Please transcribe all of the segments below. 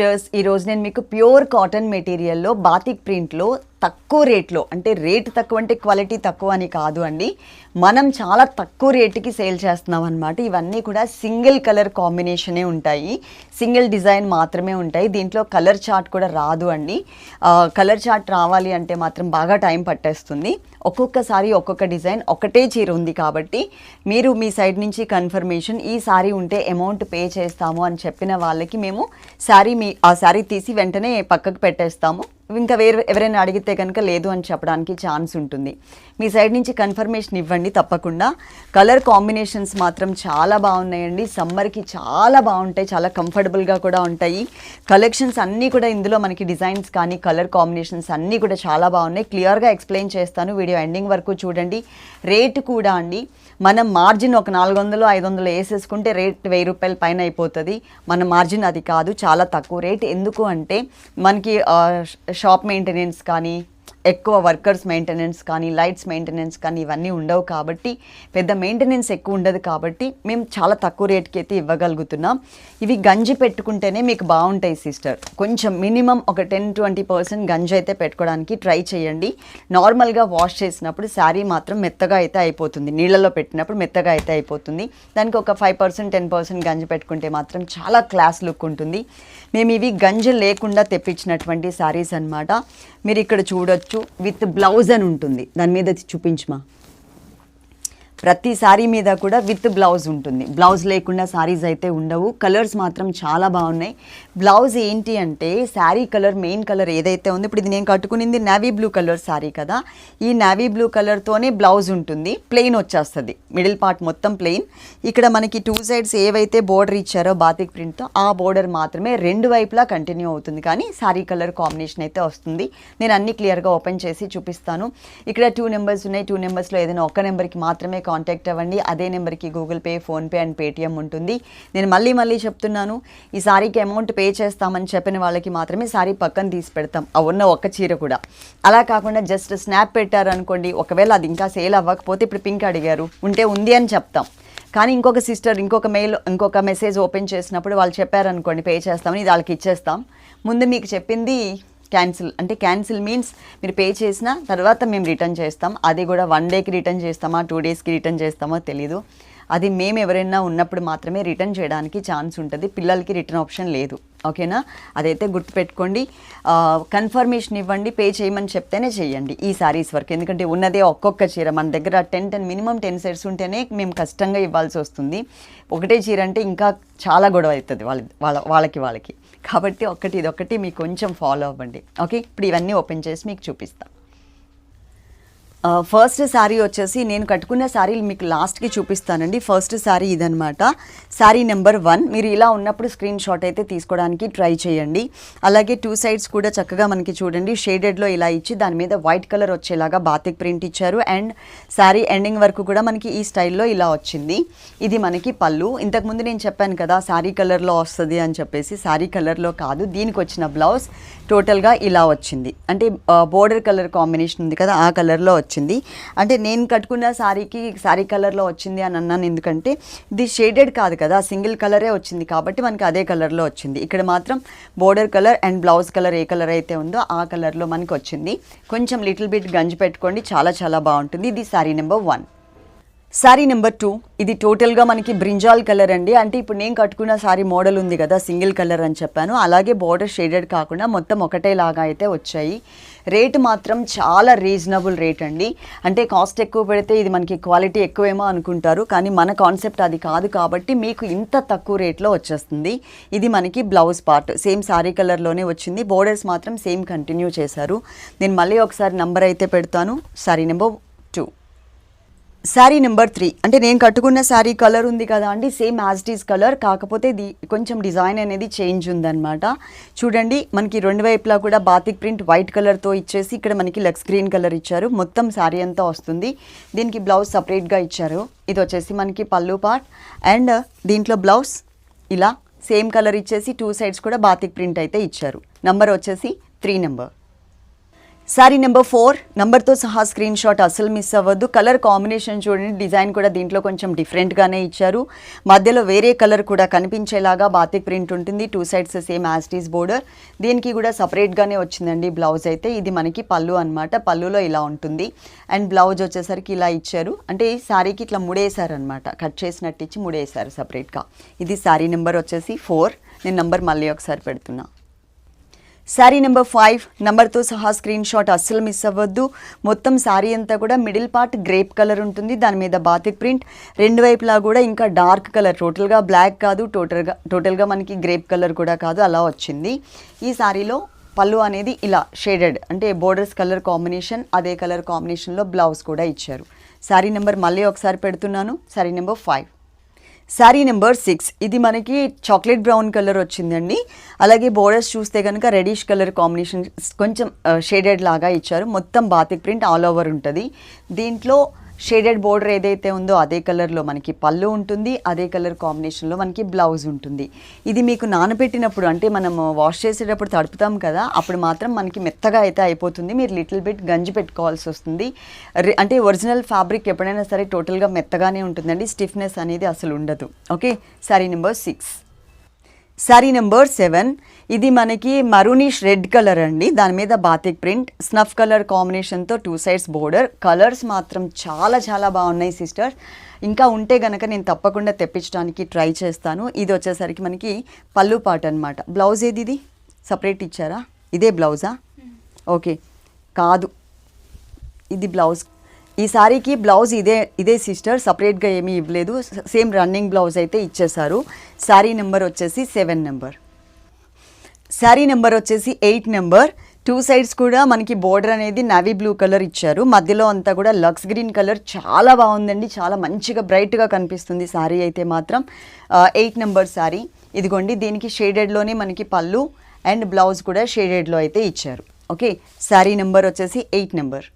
Sisters ఈరోజు నేను మీకు ప్యూర్ కాటన్ మెటీరియల్లో బాతిక్ ప్రింట్లో తక్కువ రేట్లో అంటే రేట్ తక్కువ అంటే క్వాలిటీ తక్కువ అని కాదు అండి. మనం చాలా తక్కువ రేటుకి సేల్ చేస్తున్నాం అనమాట ఇవన్నీ కూడా సింగిల్ కలర్ కాంబినేషనే ఉంటాయి. సింగిల్ డిజైన్ మాత్రమే ఉంటాయి. దీంట్లో కలర్ చార్ట్ కూడా రాదు అండి. కలర్ చార్ట్ రావాలి అంటే మాత్రం బాగా టైం పట్టేస్తుంది. ఒక్కొక్కసారి ఒక్కొక్క డిజైన్ ఒకటే చీర ఉంది కాబట్టి మీరు మీ సైడ్ నుంచి కన్ఫర్మేషన్ ఈ సారీ ఉంటే అమౌంట్ పే చేస్తాము అని చెప్పిన వాళ్ళకి మేము శారీ మీ ఆ శారీ తీసి వెంటనే పక్కకు పెట్టేస్తాము. ఇంకా వేరే ఎవరైనా అడిగితే కనుక లేదు అని చెప్పడానికి ఛాన్స్ ఉంటుంది. మీ సైడ్ నుంచి కన్ఫర్మేషన్ ఇవ్వండి తప్పకుండా. కలర్ కాంబినేషన్స్ మాత్రం చాలా బాగున్నాయండి. సమ్మర్కి చాలా బాగుంటాయి. చాలా కంఫర్టబుల్గా కూడా ఉంటాయి. కలెక్షన్స్ అన్నీ కూడా ఇందులో మనకి డిజైన్స్ కానీ కలర్ కాంబినేషన్స్ అన్నీ కూడా చాలా బాగున్నాయి. క్లియర్గా ఎక్స్ప్లెయిన్ చేస్తాను. వీడియో ఎండింగ్ వరకు చూడండి. రేటు కూడా అండి. మనం మార్జిన్ ఒక నాలుగు వందలు ఐదు వందలు వేసేసుకుంటే రేట్ వెయ్యి రూపాయల పైన అయిపోతుంది. మన మార్జిన్ అది కాదు చాలా తక్కువ రేట్. ఎందుకు అంటే మనకి షాప్ మెయింటెనెన్స్ కానీ ఎక్కువ వర్కర్స్ మెయింటెనెన్స్ కానీ లైట్స్ మెయింటెనెన్స్ కానీ ఇవన్నీ ఉండవు కాబట్టి పెద్ద మెయింటెనెన్స్ ఎక్కువ ఉండదు కాబట్టి మేము చాలా తక్కువ రేట్కి అయితే ఇవ్వగలుగుతున్నాం. ఇవి గంజి పెట్టుకుంటేనే మీకు బాగుంటాయి సిస్టర్. కొంచెం మినిమం ఒక టెన్ ట్వంటీ పర్సెంట్ గంజి అయితే పెట్టుకోవడానికి ట్రై చేయండి. నార్మల్గా వాష్ చేసినప్పుడు శారీ మాత్రం మెత్తగా అయితే అయిపోతుంది. నీళ్ళలో పెట్టినప్పుడు మెత్తగా అయితే అయిపోతుంది. దానికి ఒక ఫైవ్ పర్సెంట్ టెన్ పర్సెంట్ గంజి పెట్టుకుంటే మాత్రం చాలా క్లాస్ లుక్ ఉంటుంది. మేము ఇవి గంజి లేకుండా తెప్పించినటువంటి శారీస్ అన్నమాట. మీరు ఇక్కడ చూడొచ్చు. విత్ బ్లౌజ్ అని ఉంటుంది. దాని మీద చూపించమా? ప్రతి శారీ మీద కూడా విత్ బ్లౌజ్ ఉంటుంది. బ్లౌజ్ లేకుండా శారీస్ అయితే ఉండవు. కలర్స్ మాత్రం చాలా బాగున్నాయి. బ్లౌజ్ ఏంటి అంటే శారీ కలర్ మెయిన్ కలర్ ఏదైతే ఉందో ఇప్పుడు ఇది నేను కట్టుకునింది నావీ బ్లూ కలర్ శారీ కదా. ఈ నావీ బ్లూ కలర్తోనే బ్లౌజ్ ఉంటుంది. ప్లెయిన్ వచ్చేస్తుంది. మిడిల్ పార్ట్ మొత్తం ప్లెయిన్ ఇక్కడ మనకి టూ సైడ్స్ ఏవైతే బోర్డర్ ఇచ్చారో బాతిక్ ప్రింట్తో ఆ బోర్డర్ మాత్రమే రెండు వైపులా కంటిన్యూ అవుతుంది. కానీ శారీ కలర్ కాంబినేషన్ అయితే వస్తుంది. నేను అన్ని క్లియర్గా ఓపెన్ చేసి చూపిస్తాను. ఇక్కడ టూ నెంబర్స్ ఉన్నాయి. టూ నెంబర్స్లో ఏదైనా ఒక నెంబర్కి మాత్రమే కాంటాక్ట్ అవ్వండి. అదే నెంబర్కి Google Pay PhonePe and Paytm ఉంటుంది. నేను మళ్ళీ మళ్ళీ చెప్తున్నాను ఈ సారీకి అమౌంట్ పే చేస్తామని చెప్పిన వాళ్ళకి మాత్రమే సారీ పక్కన తీసి పెడతాం. ఆ ఉన్న ఒక్క చీర కూడా. అలా కాకుండా జస్ట్ స్నాప్ పెట్టారు అనుకోండి ఒకవేళ అది ఇంకా సేల్ అవ్వకపోతే ఇప్పుడు పింక్ అడిగారు ఉంటే ఉంది అని చెప్తాం. కానీ ఇంకొక సిస్టర్ ఇంకొక మెయిల్ ఇంకొక మెసేజ్ ఓపెన్ చేసినప్పుడు వాళ్ళు చెప్పారనుకోండి పే చేస్తామని ఇది వాళ్ళకి ఇచ్చేస్తాం. ముందు మీకు చెప్పింది క్యాన్సిల్ అంటే క్యాన్సిల్ మీన్స్ మీరు పే చేసిన తర్వాత మేము రిటర్న్ చేస్తాం. అది కూడా వన్ డేకి రిటర్న్ చేస్తామా టూ డేస్కి రిటర్న్ చేస్తామో తెలీదు. అది మేము ఎవరైనా ఉన్నప్పుడు మాత్రమే రిటర్న్ చేయడానికి ఛాన్స్ ఉంటుంది. పిల్లలకి రిటర్న్ ఆప్షన్ లేదు. ఓకేనా అదైతే గుర్తుపెట్టుకోండి. కన్ఫర్మేషన్ ఇవ్వండి పే చేయమని చెప్తేనే చేయండి ఈ సారీస్ వరకు. ఎందుకంటే ఉన్నదే ఒక్కొక్క చీర. మన దగ్గర ten ten minimum ten sets ఉంటేనే మేము కష్టంగా ఇవ్వాల్సి వస్తుంది. ఒకటే చీర అంటే ఇంకా చాలా గొడవ అవుతుంది వాళ్ళ వాళ్ళ వాళ్ళకి వాళ్ళకి. కాబట్టి ఒక్కటి ఇది ఒకటి మీకు కొంచెం ఫాలో అవ్వండి. ఓకే ఇప్పుడు ఇవన్నీ ఓపెన్ చేసి మీకు చూపిస్తాను ఫస్ట్ శారీ వచ్చేసి నేను కట్టుకున్న శారీలు మీకు లాస్ట్కి చూపిస్తానండి. ఫస్ట్ శారీ ఇదనమాట శారీ నెంబర్ వన్ మీరు ఇలా ఉన్నప్పుడు స్క్రీన్ షాట్ అయితే తీసుకోవడానికి ట్రై చేయండి. అలాగే టూ సైడ్స్ కూడా చక్కగా మనకి చూడండి. షేడెడ్లో ఇలా ఇచ్చి దాని మీద వైట్ కలర్ వచ్చేలాగా బాతిక్ ప్రింట్ ఇచ్చారు. అండ్ శారీ ఎండింగ్ వరకు కూడా మనకి ఈ స్టైల్లో ఇలా వచ్చింది. ఇది మనకి పళ్ళు. ఇంతకుముందు నేను చెప్పాను కదా శారీ కలర్లో వస్తుంది అని చెప్పేసి. శారీ కలర్లో కాదు. దీనికి వచ్చిన బ్లౌజ్ టోటల్గా ఇలా వచ్చింది. అంటే బోర్డర్ కలర్ కాంబినేషన్ ఉంది కదా ఆ కలర్లో వచ్చింది. వచ్చింది. అంటే నేను కట్టుకున్న శారీకి శారీ కలర్లో వచ్చింది అని అన్నాను ఎందుకంటే ఇది షేడెడ్ కాదు కదా సింగిల్ కలరే వచ్చింది కాబట్టి మనకి అదే కలర్లో వచ్చింది. ఇక్కడ మాత్రం border colour and blouse colour A colour అయితే ఉందో ఆ కలర్లో మనకి వచ్చింది. కొంచెం లిటిల్ బిట్ గంజి పెట్టుకోండి చాలా చాలా బాగుంటుంది. ఇది sari number one. Sari number two ఇది టోటల్గా మనకి బ్రింజాల్ కలర్ అండి. అంటే ఇప్పుడు నేను కట్టుకున్న శారీ మోడల్ ఉంది కదా సింగిల్ కలర్ అని చెప్పాను. అలాగే బోర్డర్ షేడెడ్ కాకుండా మొత్తం ఒకటే లాగా అయితే వచ్చాయి. రేట్ మాత్రం చాలా రీజనబుల్ రేట్ అండి. అంటే కాస్ట్ ఎక్కువ పెడితే ఇది మనకి క్వాలిటీ ఎక్కువేమో అనుకుంటారు. కానీ మన కాన్సెప్ట్ అది కాదు కాబట్టి మీకు ఇంత తక్కువ రేట్లో వచ్చేస్తుంది. ఇది మనకి బ్లౌజ్ పార్ట్ సేమ్ శారీ కలర్లోనే వచ్చింది. బోర్డర్స్ మాత్రం సేమ్ కంటిన్యూ చేశారు. నేను మళ్ళీ ఒకసారి నంబర్ అయితే పెడతాను. Sari number two sari number three అంటే నేను కట్టుకున్న శారీ కలర్ ఉంది కదా అండి సేమ్ యాజ్ ఇట్ కలర్ కాకపోతే ఇది కొంచెం డిజైన్ అనేది చేంజ్ ఉందన్నమాట. చూడండి మనకి రెండు వైపులా కూడా బాతిక్ ప్రింట్ వైట్ కలర్తో ఇచ్చేసి ఇక్కడ మనకి లెగ్స్ గ్రీన్ కలర్ ఇచ్చారు. మొత్తం శారీ అంతా వస్తుంది. దీనికి బ్లౌజ్ సపరేట్గా ఇచ్చారు. ఇది వచ్చేసి మనకి పళ్ళు పార్ట్ అండ్ uh, దీంట్లో బ్లౌజ్ ఇలా సేమ్ కలర్ ఇచ్చేసి టూ సైడ్స్ కూడా బాతిక్ ప్రింట్ అయితే ఇచ్చారు. నంబర్ వచ్చేసి three number sari number four నంబర్తో సహా స్క్రీన్ షాట్ అసలు మిస్ అవ్వద్దు కలర్ కాంబినేషన్ చూడండి డిజైన్ కూడా దీంట్లో కొంచెం డిఫరెంట్గానే ఇచ్చారు. మధ్యలో వేరే కలర్ కూడా కనిపించేలాగా బాతిక్ ప్రింట్ ఉంటుంది. టూ సైడ్స్ సేమ్ యాస్టీస్ బోర్డర్ దీనికి కూడా సపరేట్గానే వచ్చిందండి బ్లౌజ్ అయితే. ఇది మనకి పళ్ళు అన్నమాట. పళ్ళులో ఇలా ఉంటుంది. అండ్ బ్లౌజ్ వచ్చేసరికి ఇలా ఇచ్చారు. అంటే ఈ శారీకి ఇట్లా ముడేశారనమాట కట్ చేసినట్టు ఇచ్చి ముడేశారు సపరేట్గా ఇది శారీ నెంబర్ వచ్చేసి ఫోర్ నేను నంబర్ మళ్ళీ ఒకసారి పెడుతున్నాను శారీ నెంబర్ ఫైవ్ నెంబర్తో సహా స్క్రీన్ షాట్ అస్సలు మిస్ అవ్వద్దు. మొత్తం శారీ అంతా కూడా మిడిల్ పార్ట్ గ్రేప్ కలర్ ఉంటుంది. దాని మీద బాతిక్ ప్రింట్ రెండు వైపులా కూడా ఇంకా డార్క్ కలర్ టోటల్గా బ్లాక్ కాదు టోటల్గా టోటల్గా మనకి గ్రేప్ కలర్ కూడా కాదు అలా వచ్చింది. ఈ శారీలో పళ్ళు అనేది ఇలా షేడెడ్ అంటే బోర్డర్స్ కలర్ కాంబినేషన్ అదే కలర్ కాంబినేషన్లో బ్లౌజ్ కూడా ఇచ్చారు. శారీ నెంబర్ మళ్ళీ ఒకసారి పెడుతున్నాను. Sari number five sari number six ఇది మనకి చాక్లెట్ బ్రౌన్ కలర్ వచ్చిందండి. అలాగే బోర్డర్స్ చూస్తే కనుక రెడిష్ కలర్ కాంబినేషన్ కొంచెం uh, షేడెడ్ లాగా ఇచ్చారు. మొత్తం బాతిక్ ప్రింట్ ఆల్ ఓవర్ ఉంటుంది. దీంట్లో షేడెడ్ బోర్డర్ ఏదైతే ఉందో అదే కలర్లో మనకి పళ్ళు ఉంటుంది అదే కలర్ కాంబినేషన్లో మనకి బ్లౌజ్ ఉంటుంది. ఇది మీకు నానబెట్టినప్పుడు అంటే మనం వాష్ చేసేటప్పుడు తడుపుతాం కదా అప్పుడు మాత్రం మనకి మెత్తగా అయితే అయిపోతుంది. మీరు లిటిల్ బిట్ గంజి పెట్టుకోవాల్సి వస్తుంది. అంటే ఒరిజినల్ ఫ్యాబ్రిక్ ఎప్పుడైనా సరే టోటల్గా మెత్తగానే ఉంటుందండి స్టిఫ్నెస్ అనేది అసలు ఉండదు. Okay? Sari number six. Sari number seven. ఇది మనకి మరూనిష్ రెడ్ కలర్ అండి. దాని మీద బాతిక్ ప్రింట్ స్నఫ్ కలర్ కాంబినేషన్తో టూ సైడ్స్ బోర్డర్. కలర్స్ మాత్రం చాలా చాలా బాగున్నాయి సిస్టర్. ఇంకా ఉంటే గనక నేను తప్పకుండా తెప్పించడానికి ట్రై చేస్తాను. ఇది వచ్చేసరికి మనకి పళ్ళు పాట అనమాట బ్లౌజ్ ఏది ఇది? సపరేట్ ఇచ్చారా? ఇదే బ్లౌజా? ఓకే. కాదు. ఇది బ్లౌజ్ ఈ సారీకి బ్లౌజ్ ఇదే ఇదే సిస్టర్ సపరేట్గా ఏమీ ఇవ్వలేదు. సేమ్ రన్నింగ్ బ్లౌజ్ అయితే ఇచ్చేశారు. శారీ నెంబర్ వచ్చేసి సెవెన్ నెంబర్. శారీ నెంబర్ వచ్చేసి ఎయిట్ నెంబర్. టూ సైడ్స్ కూడా మనకి బోర్డర్ అనేది నావీ బ్లూ కలర్ ఇచ్చారు. మధ్యలో అంతా కూడా లక్స్ గ్రీన్ కలర్ చాలా బాగుందండి. చాలా మంచిగా బ్రైట్గా కనిపిస్తుంది శారీ అయితే మాత్రం. ఎయిట్ నెంబర్ శారీ ఇదిగోండి దీనికి షేడెడ్లోనే మనకి పళ్ళు అండ్ బ్లౌజ్ కూడా షేడెడ్లో అయితే ఇచ్చారు. ఓకే శారీ నెంబర్ వచ్చేసి eight number.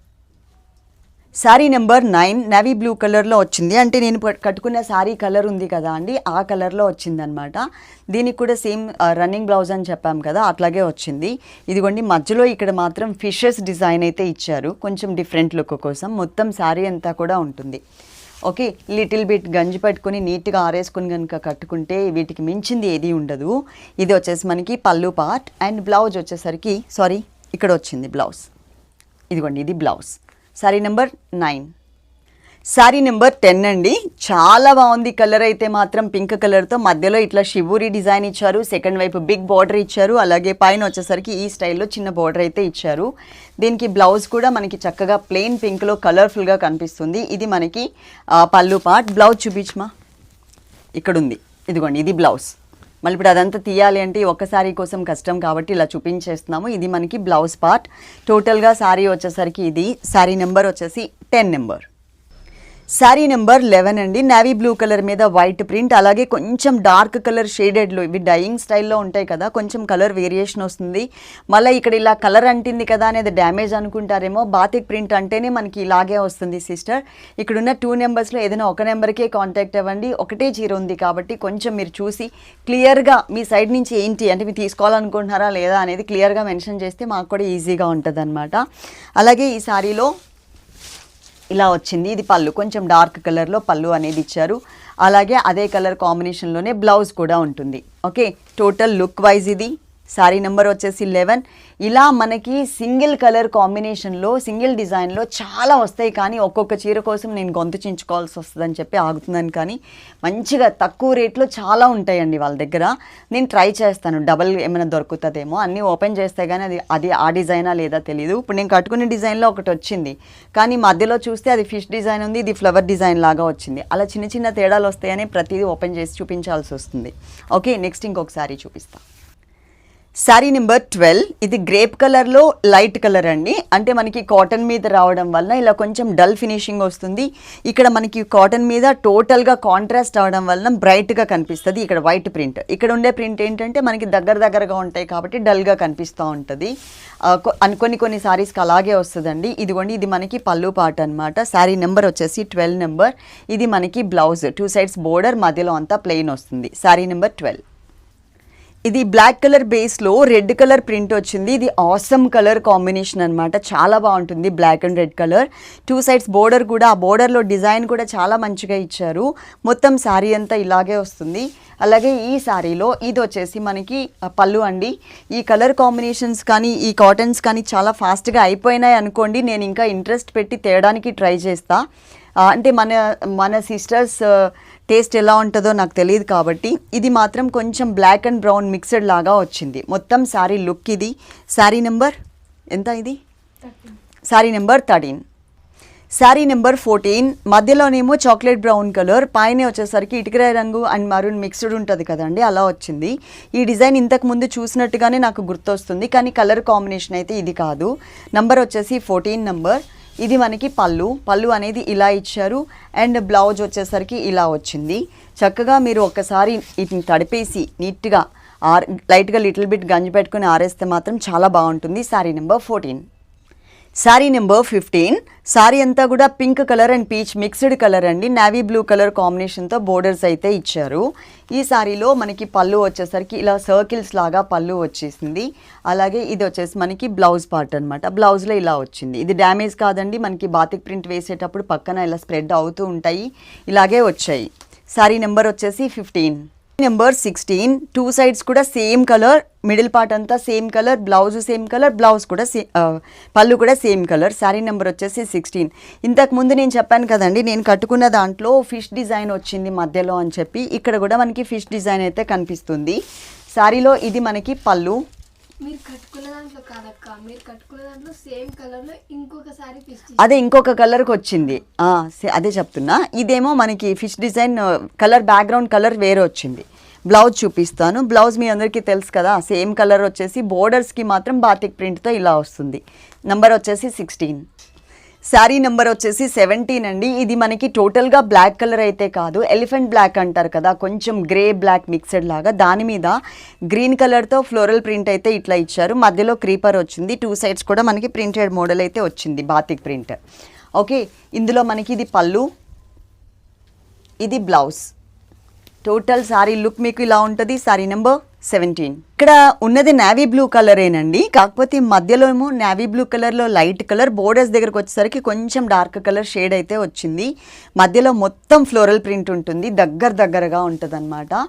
Sari number nine navy blue కలర్లో వచ్చింది. అంటే నేను కట్టుకున్న శారీ కలర్ ఉంది కదా అండి ఆ కలర్లో వచ్చిందనమాట దీనికి కూడా సేమ్ రన్నింగ్ బ్లౌజ్ అని చెప్పాం కదా అట్లాగే వచ్చింది. ఇదిగోండి మధ్యలో ఇక్కడ మాత్రం ఫిషెస్ డిజైన్ అయితే ఇచ్చారు. కొంచెం డిఫరెంట్ లుక్ కోసం. మొత్తం శారీ అంతా కూడా ఉంటుంది. ఓకే లిటిల్ బిట్ గంజి పట్టుకుని నీట్గా ఆరేసుకుని కనుక కట్టుకుంటే వీటికి మించింది ఏది ఉండదు. ఇది వచ్చేసి మనకి పళ్ళు పార్ట్ అండ్ బ్లౌజ్ వచ్చేసరికి సారీ ఇక్కడ వచ్చింది బ్లౌజ్. ఇదిగోండి ఇది blouse. Sari number nine sari number ten అండి. చాలా బాగుంది. కలర్ అయితే మాత్రం పింక్ కలర్తో మధ్యలో ఇట్లా శివురి డిజైన్ ఇచ్చారు. సెకండ్ వైపు బిగ్ బార్డర్ ఇచ్చారు. అలాగే పైన వచ్చేసరికి ఈ స్టైల్లో చిన్న బార్డర్ అయితే ఇచ్చారు. దీనికి బ్లౌజ్ కూడా మనకి చక్కగా ప్లెయిన్ పింక్లో కలర్ఫుల్గా కనిపిస్తుంది. ఇది మనకి పళ్ళు పార్ట్ బ్లౌజ్ చూపించమా? ఇక్కడ ఉంది ఇదిగోండి ఇది బ్లౌజ్ మళ్ళీ ఇప్పుడు అదంతా తీయాలి అంటే ఒక్క శారీ కోసం కష్టం కాబట్టి ఇలా చూపించేస్తున్నాము. ఇది మనకి బ్లౌజ్ పార్ట్. టోటల్గా శారీ వచ్చేసరికి ఇది శారీ నెంబర్ వచ్చేసి ten number. Sari number eleven అండి. నావీ బ్లూ కలర్ మీద వైట్ ప్రింట్ అలాగే కొంచెం డార్క్ కలర్ షేడెడ్లో ఇవి డైయింగ్ స్టైల్లో ఉంటాయి కదా. కొంచెం కలర్ వేరియేషన్ వస్తుంది. మళ్ళీ ఇక్కడ ఇలా కలర్ అంటింది కదా అనేది డ్యామేజ్ అనుకుంటారేమో. బాతిక్ ప్రింట్ అంటేనే మనకి ఇలాగే వస్తుంది సిస్టర్ ఇక్కడున్న టూ నెంబర్స్లో ఏదైనా ఒక నెంబర్కే కాంటాక్ట్ అవ్వండి. ఒకటే చీర ఉంది కాబట్టి కొంచెం మీరు చూసి క్లియర్గా మీ సైడ్ నుంచి ఏంటి? అంటే మీరు తీసుకోవాలనుకుంటున్నారా లేదా అనేది క్లియర్గా మెన్షన్ చేస్తే మాకు కూడా ఈజీగా ఉంటుంది అలాగే ఈ శారీలో ఇలా వచ్చింది. ఇది పళ్ళు. కొంచెం డార్క్ కలర్లో పళ్ళు అనేది ఇచ్చారు. అలాగే అదే కలర్ కాంబినేషన్లోనే బ్లౌజ్ కూడా ఉంటుంది. ఓకే? టోటల్ లుక్ వైజ్ ఇది. శారీ నెంబర్ వచ్చేసి లెవెన్. ఇలా మనకి సింగిల్ కలర్ కాంబినేషన్లో సింగిల్ డిజైన్లో చాలా వస్తాయి కానీ ఒక్కొక్క చీర కోసం నేను గొంతు చించుకోవాల్సి వస్తుందని చెప్పి ఆగుతున్నాను కానీ మంచిగా తక్కువ రేట్లో చాలా ఉంటాయండి వాళ్ళ దగ్గర. నేను ట్రై చేస్తాను. డబల్ ఏమైనా దొరుకుతుందేమో. అన్నీ ఓపెన్ చేస్తే కానీ అది అది ఆ డిజైనా లేదా తెలియదు ఇప్పుడు నేను కట్టుకునే డిజైన్లో ఒకటి వచ్చింది. కానీ మధ్యలో చూస్తే అది ఫిష్ డిజైన్ ఉంది ఇది ఫ్లవర్ డిజైన్ లాగా వచ్చింది. అలా చిన్న చిన్న తేడాలు వస్తాయని ప్రతిదీ ఓపెన్ చేసి చూపించాల్సి వస్తుంది. ఓకే నెక్స్ట్ ఇంకొక సారీ శారీ నెంబర్ ట్వెల్వ్ ఇది గ్రేప్ కలర్లో లైట్ కలర్ అండి. అంటే మనకి కాటన్ మీద రావడం వల్ల ఇలా కొంచెం డల్ ఫినిషింగ్ వస్తుంది. ఇక్కడ మనకి కాటన్ మీద టోటల్గా కాంట్రాస్ట్ అవడం వలన బ్రైట్గా కనిపిస్తుంది ఇక్కడ వైట్ ప్రింట్ ఇక్కడ ఉండే ప్రింట్ ఏంటంటే మనకి దగ్గర దగ్గరగా ఉంటాయి కాబట్టి డల్గా కనిపిస్తూ ఉంటుంది. అనుకొని కొన్ని కొన్ని సారీస్కి అలాగే వస్తుందండి. ఇదిగోండి ఇది మనకి పళ్ళు పాట అనమాట శారీ నెంబర్ వచ్చేసి ట్వెల్వ్ నెంబర్ ఇది మనకి బ్లౌజ్ టూ సైడ్స్ బోర్డర్ మధ్యలో అంతా ప్లెయిన్ వస్తుంది. శారీ నెంబర్ ట్వెల్వ్ ఇది బ్లాక్ కలర్ బేస్లో రెడ్ కలర్ ప్రింట్ వచ్చింది. ఇది ఆసమ్ కలర్ కాంబినేషన్ అనమాట చాలా బాగుంటుంది black and red colour. Two sides border కూడా ఆ బోర్డర్లో డిజైన్ కూడా చాలా మంచిగా ఇచ్చారు. మొత్తం శారీ అంతా ఇలాగే వస్తుంది. అలాగే ఈ శారీలో ఇది వచ్చేసి మనకి పళ్ళు అండి. ఈ కలర్ కాంబినేషన్స్ కానీ ఈ కాటన్స్ కానీ చాలా ఫాస్ట్గా అయిపోయినాయి అనుకోండి. నేను ఇంకా ఇంట్రెస్ట్ పెట్టి తేయడానికి ట్రై చేస్తాను అంటే మన మన సిస్టర్స్ టేస్ట్ ఎలా ఉంటుందో నాకు తెలియదు కాబట్టి ఇది మాత్రం కొంచెం బ్లాక్ అండ్ బ్రౌన్ మిక్స్డ్ లాగా వచ్చింది. మొత్తం శారీ లుక్ ఇది. శారీ నెంబర్ ఎంత ఇది? Sari number thirteen sari number fourteen మధ్యలోనేమో chocolate brown colour పైన వచ్చేసరికి ఇటుకరాయ రంగు అండ్ మరూన్ మిక్స్డ్ ఉంటుంది కదండి అలా వచ్చింది. ఈ డిజైన్ ఇంతకు ముందు చూసినట్టుగానే నాకు గుర్తొస్తుంది కానీ కలర్ కాంబినేషన్ అయితే ఇది కాదు. నంబర్ వచ్చేసి ఫోర్టీన్ నంబర్ ఇది మనకి పళ్ళు. పళ్ళు అనేది ఇలా ఇచ్చారు. అండ్ బ్లౌజ్ వచ్చేసరికి ఇలా వచ్చింది. చక్కగా మీరు ఒక్కసారి వీటిని తడిపేసి నీట్గా ఆర్ లైట్గా లిటిల్ బిట్ గంజి పెట్టుకుని ఆరేస్తే మాత్రం చాలా బాగుంటుంది. Sari number fourteen. Sari number fifteen. Sari అంతా కూడా pink colour and peach mixed colour అండి. నావీ బ్లూ కలర్ కాంబినేషన్తో బోర్డర్స్ అయితే ఇచ్చారు. ఈ శారీలో మనకి పళ్ళు వచ్చేసరికి ఇలా సర్కిల్స్ లాగా పళ్ళు వచ్చేసింది. అలాగే ఇది వచ్చేసి మనకి బ్లౌజ్ పార్ట్ అనమాట బ్లౌజ్లో ఇలా వచ్చింది. ఇది డ్యామేజ్ కాదండి. మనకి బాతిక్ ప్రింట్ వేసేటప్పుడు పక్కన ఇలా స్ప్రెడ్ అవుతూ ఉంటాయి. ఇలాగే వచ్చాయి. శారీ నెంబర్ వచ్చేసి fifteen number sixteen two sides కూడా సేమ్ కలర్ మిడిల్ పార్ట్ అంతా same colour blouse same colour blouse కూడా సే పళ్ళు కూడా సేమ్ కలర్ శారీ నెంబర్ వచ్చేసి సిక్స్టీన్ ఇంతకు ముందు నేను చెప్పాను కదండి నేను కట్టుకున్న దాంట్లో ఫిష్ డిజైన్ వచ్చింది మధ్యలో అని చెప్పి ఇక్కడ కూడా మనకి ఫిష్ డిజైన్ అయితే కనిపిస్తుంది. శారీలో ఇది మనకి పళ్ళు మీరు కట్టుకున్న దాంట్లో కాదక్క మీరు కట్టుకున్న దాంట్లో సేమ్ కలర్లో ఇంకొక సారీ ఫిష్ అదే ఇంకొక కలర్కి వచ్చింది. ఆ, అదే చెప్తున్నా. ఇదేమో మనకి fish design colour background colour వేరే వచ్చింది. బ్లౌజ్ చూపిస్తాను. బ్లౌజ్ మీ అందరికీ తెలుసు కదా సేమ్ కలర్ వచ్చేసి బోర్డర్స్కి మాత్రం బాతిక్ ప్రింట్తో ఇలా వస్తుంది. నంబర్ వచ్చేసి సిక్స్టీన్. శారీ నెంబర్ వచ్చేసి సెవెంటీన్ అండి. ఇది మనకి టోటల్గా బ్లాక్ కలర్ అయితే కాదు. ఎలిఫెంట్ బ్లాక్ అంటారు కదా కొంచెం గ్రే బ్లాక్ మిక్స్డ్ లాగా. దాని మీద గ్రీన్ కలర్తో ఫ్లోరల్ ప్రింట్ అయితే ఇట్లా ఇచ్చారు. మధ్యలో క్రీపర్ వచ్చింది. టూ సైడ్స్ కూడా మనకి ప్రింటెడ్ మోడల్ అయితే వచ్చింది బాతిక్ ప్రింట్ ఓకే ఇందులో మనకి ఇది పళ్ళు ఇది బ్లౌజ్ టోటల్ శారీ లుక్ మీకు ఇలా ఉంటుంది. Sari number seventeen. ఇక్కడ ఉన్నది నావీ బ్లూ కలరేనండి కాకపోతే మధ్యలో ఏమో నావీ బ్లూ కలర్లో లైట్ కలర్ బోర్డర్స్ దగ్గరకు వచ్చేసరికి కొంచెం డార్క్ కలర్ షేడ్ అయితే వచ్చింది. మధ్యలో మొత్తం ఫ్లోరల్ ప్రింట్ ఉంటుంది. దగ్గర దగ్గరగా ఉంటుంది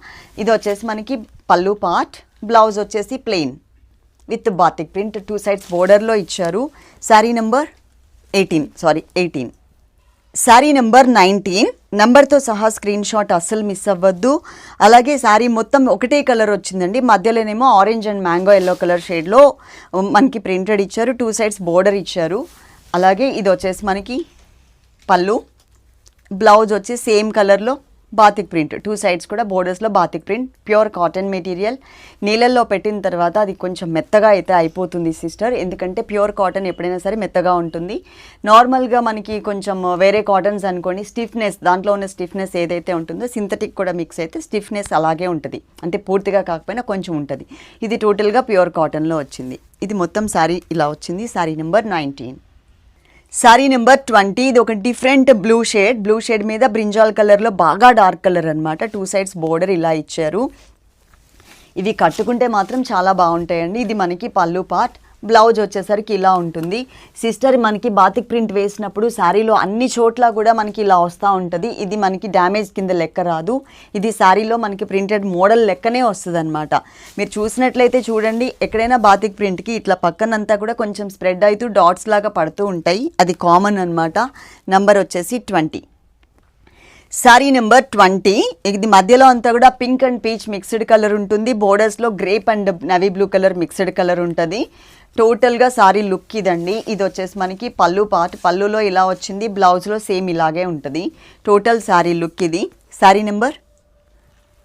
ఇది వచ్చేసి మనకి పళ్ళు పార్ట్ బ్లౌజ్ వచ్చేసి plain with batik print two sides బోర్డర్లో ఇచ్చారు. Sari number eighteen sorry eighteen sari number nineteen. నెంబర్తో సహా స్క్రీన్ షాట్ అస్సలు మిస్ అవ్వద్దు. అలాగే శారీ మొత్తం ఒకటే కలర్ వచ్చిందండి. మధ్యలోనేమో orange and mango yellow colour షేడ్లో మనకి ప్రింటెడ్ ఇచ్చారు. టూ సైడ్స్ బోర్డర్ ఇచ్చారు. అలాగే ఇది వచ్చేసి మనకి పళ్ళు. బ్లౌజ్ వచ్చి సేమ్ కలర్లో బాతిక్ ప్రింట్ టూ సైడ్స్ కూడా బోర్డర్స్లో batik print pure cotton material నీళ్ళల్లో పెట్టిన తర్వాత అది కొంచెం మెత్తగా అయితే అయిపోతుంది సిస్టర్ ఎందుకంటే ప్యూర్ కాటన్ ఎప్పుడైనా సరే మెత్తగా ఉంటుంది. నార్మల్గా మనకి కొంచెం uh, వేరే కాటన్స్ అనుకోండి స్టిఫ్నెస్ దాంట్లో ఉన్న స్టిఫ్నెస్ ఏదైతే ఉంటుందో సింథటిక్ కూడా మిక్స్ అయితే స్టిఫ్నెస్ అలాగే ఉంటుంది. అంటే పూర్తిగా కాకపోయినా కొంచెం ఉంటుంది. ఇది టోటల్గా ప్యూర్ కాటన్లో వచ్చింది. ఇది మొత్తం శారీ ఇలా వచ్చింది sari number nineteen sari number twenty ఇది ఒక different blue shade. Blue shade మీద బ్రింజాల్ కలర్లో బాగా డార్క్ కలర్ అనమాట టూ సైడ్స్ బోర్డర్ ఇలా ఇచ్చారు. ఇవి కట్టుకుంటే మాత్రం చాలా బాగుంటాయండి. ఇది మనకి పళ్ళు పార్ట్. బ్లౌజ్ వచ్చేసరికి ఇలా ఉంటుంది. సిస్టర్ మనకి బాతిక్ ప్రింట్ వేసినప్పుడు శారీలో అన్ని చోట్ల కూడా మనకి ఇలా వస్తూ ఉంటుంది. ఇది మనకి డ్యామేజ్ కింద లెక్క రాదు. ఇది శారీలో మనకి ప్రింటెడ్ మోడల్ లెక్కనే వస్తుంది అనమాట మీరు చూసినట్లయితే చూడండి ఎక్కడైనా బాతిక్ ప్రింట్కి ఇట్లా పక్కనంతా కూడా కొంచెం స్ప్రెడ్ అవుతూ డాట్స్ లాగా పడుతూ ఉంటాయి. అది కామన్ అనమాట నంబర్ వచ్చేసి ట్వంటీ సారీ నెంబర్ ట్వంటీ. ఇది మధ్యలో అంతా కూడా pink and peach mixed colour ఉంటుంది. బోర్డర్స్లో grape and navy blue colour mixed colour ఉంటుంది. టోటల్గా సారీ లుక్ ఇదండి. ఇది వచ్చేసి మనకి పళ్ళు పార్ట్ పళ్ళులో ఇలా వచ్చింది. బ్లౌజ్లో సేమ్ ఇలాగే ఉంటుంది. టోటల్ సారీ లుక్ ఇది. Sari number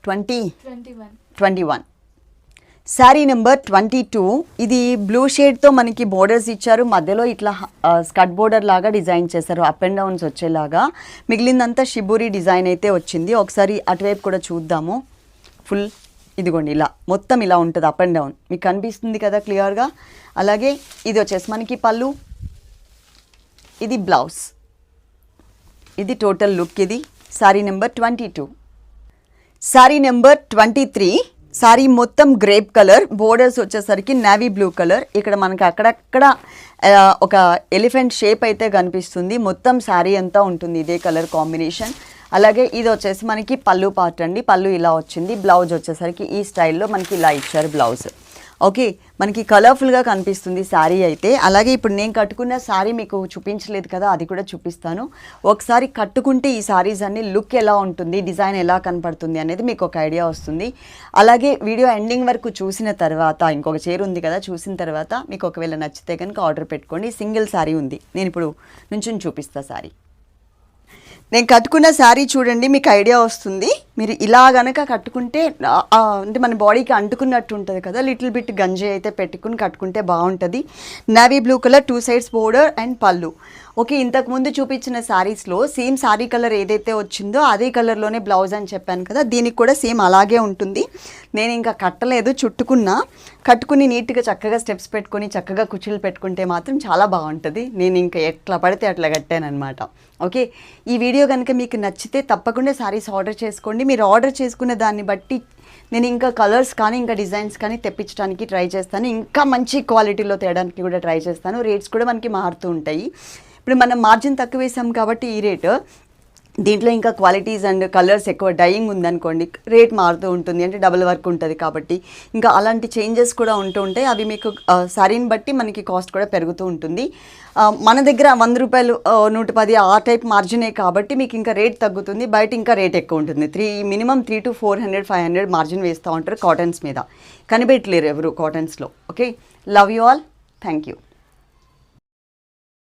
twenty. Twenty one. Twenty one. Sari number twenty two ఇది బ్లూ షేడ్తో మనకి బోర్డర్స్ ఇచ్చారు. మధ్యలో ఇట్లా స్కట్ బోర్డర్ లాగా డిజైన్ చేశారు. అప్ అండ్ డౌన్స్ వచ్చేలాగా. మిగిలిందంతా షిబూరి డిజైన్ అయితే వచ్చింది. ఒకసారి అటువైపు కూడా చూద్దాము. ఫుల్ ఇదిగోండి ఇలా. మొత్తం ఇలా ఉంటుంది అప్ అండ్ డౌన్ మీకు కనిపిస్తుంది కదా క్లియర్గా అలాగే ఇది వచ్చేసి మనకి పళ్ళు. ఇది బ్లౌజ్ ఇది టోటల్ లుక్ ఇది. Sari number twenty two sari number twenty three sari మొత్తం గ్రేప్ కలర్ బోర్డర్స్ వచ్చేసరికి నావీ బ్లూ కలర్. ఇక్కడ మనకి అక్కడక్కడ ఒక ఎలిఫెంట్ షేప్ అయితే కనిపిస్తుంది. మొత్తం శారీ అంతా ఉంటుంది ఇదే కలర్ కాంబినేషన్. అలాగే ఇది వచ్చేసి మనకి పళ్ళు పార్ట్ అండి. పళ్ళు ఇలా వచ్చింది. బ్లౌజ్ వచ్చేసరికి ఈ స్టైల్లో మనకి ఇలా ఇచ్చారు బ్లౌజ్. ఓకే మనకి కలర్ఫుల్గా కనిపిస్తుంది శారీ అయితే. అలాగే ఇప్పుడు నేను కట్టుకున్న శారీ మీకు చూపించలేదు కదా అది కూడా చూపిస్తాను. ఒకసారి కట్టుకుంటే ఈ శారీస్ అన్ని లుక్ ఎలా ఉంటుంది డిజైన్ ఎలా కనపడుతుంది అనేది మీకు ఒక ఐడియా వస్తుంది. అలాగే వీడియో ఎండింగ్ వరకు చూసిన తర్వాత ఇంకొక చీర ఉంది కదా చూసిన తర్వాత మీకు ఒకవేళ నచ్చితే కనుక ఆర్డర్ పెట్టుకోండి. సింగిల్ శారీ ఉంది. నేను ఇప్పుడు నుంచి చూపిస్తా శారీ. నేను కట్టుకున్న శారీ చూడండి మీకు ఐడియా వస్తుంది. మీరు ఇలా గనక కట్టుకుంటే అంటే మన బాడీకి అంటుకున్నట్టు ఉంటుంది కదా లిటిల్ బిట్ గంజి అయితే పెట్టుకుని కట్టుకుంటే బాగుంటుంది. Navy blue colour two sides border and పళ్ళు ఓకే ఇంతకు ముందు చూపించిన శారీస్లో సేమ్ శారీ కలర్ ఏదైతే వచ్చిందో అదే కలర్లోనే బ్లౌజ్ అని చెప్పాను కదా దీనికి కూడా సేమ్ అలాగే ఉంటుంది. నేను ఇంకా కట్టలేదు చుట్టుకున్నా. కట్టుకుని నీట్గా చక్కగా స్టెప్స్ పెట్టుకొని చక్కగా కుర్చీలు పెట్టుకుంటే మాత్రం చాలా బాగుంటుంది. నేను ఇంకా ఎట్లా పడితే అట్లా కట్టాను అనమాట ఓకే ఈ వీడియో కనుక మీకు నచ్చితే తప్పకుండా శారీస్ ఆర్డర్ చేసుకోండి. మీరు ఆర్డర్ చేసుకునే దాన్ని బట్టి నేను ఇంకా కలర్స్ కానీ ఇంకా డిజైన్స్ కానీ తెప్పించడానికి ట్రై చేస్తాను. ఇంకా మంచి క్వాలిటీలో తేయడానికి కూడా ట్రై చేస్తాను. రేట్స్ కూడా మనకి మారుతూ ఉంటాయి. ఇప్పుడు మనం మార్జిన్ తక్కువ వేసాం కాబట్టి ఈ రేటు. దీంట్లో ఇంకా క్వాలిటీస్ అండ్ కలర్స్ ఎక్కువ డైయింగ్ ఉందనుకోండి రేట్ మారుతూ ఉంటుంది అంటే డబుల్ వర్క్ ఉంటుంది కాబట్టి. ఇంకా అలాంటి చేంజెస్ కూడా ఉంటూ ఉంటాయి. అవి మీకు సారీని బట్టి మనకి కాస్ట్ కూడా పెరుగుతూ ఉంటుంది. మన దగ్గర వంద రూపాయలు నూట పది ఆ టైప్ మార్జినే కాబట్టి మీకు ఇంకా రేట్ తగ్గుతుంది. బయట ఇంకా రేట్ ఎక్కువ ఉంటుంది. Three minimum three to four hundred five hundred margin వేస్తూ ఉంటారు కాటన్స్ మీద. కనిపెట్టలేరు ఎవరు కాటన్స్లో okay love you all thank you